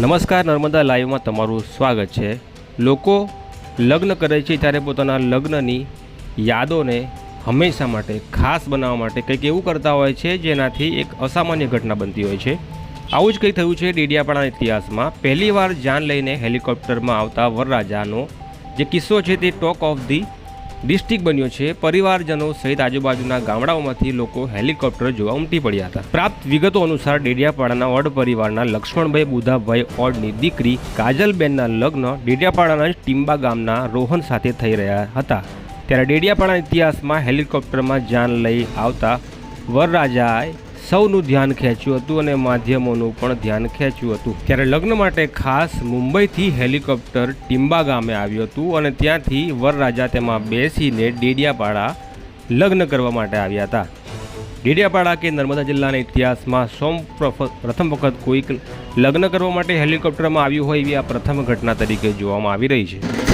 નમસ્કાર નર્મદા લાઈવમાં તમારું સ્વાગત છે. લોકો લગ્ન કરે છે ત્યારે પોતાના લગ્નની યાદોને હંમેશા માટે ખાસ બનાવવા માટે કંઈક એવું કરતા હોય છે જેનાથી એક અસામાન્ય ઘટના બનતી હોય છે. આવું જ કંઈ થયું છે ડેડિયાપાડાના ઇતિહાસમાં. પહેલીવાર જાન લઈને હેલિકોપ્ટરમાં આવતા વરરાજાનો જે કિસ્સો છે તે ટોક ઓફ ધી ડિસ્ટ્રિક્ટ બન્યો છે. પરિવારજનો સહિત આજુબાજુના ગામડાઓમાંથી લોકો હેલિકોપ્ટર જોવા ઉમટી પડ્યા હતા. પ્રાપ્ત વિગતો અનુસાર ડેડિયાપાડાના ઓડ પરિવારના લક્ષ્મણભાઈ બુધાભાઈ ઓડની દીકરી કાજલબેનના લગ્ન ડેડિયાપાડાના જ ટીંબા ગામના રોહન સાથે થઈ રહ્યા હતા. ત્યારે ડેડિયાપાડા ઇતિહાસમાં હેલિકોપ્ટરમાં જાન લઈ આવતા વરરાજાએ સૌનું ધ્યાન ખેંચ્યું હતું અને માધ્યમોનું પણ ધ્યાન ખેંચ્યું હતું. ત્યારે લગ્ન માટે ખાસ મુંબઈથી હેલિકોપ્ટર ટિમ્બા ગામે આવ્યું હતું અને ત્યાંથી વરરાજા તેમાં બેસીને ડેડિયાપાડા લગ્ન કરવા માટે આવ્યા હતા. ડેડિયાપાડા કે નર્મદા જિલ્લાના ઇતિહાસમાં સોમ પ્રફ- પ્રથમ વખત કોઈક લગ્ન કરવા માટે હેલિકોપ્ટરમાં આવ્યું હોય એવી આ પ્રથમ ઘટના તરીકે જોવામાં આવી રહી છે.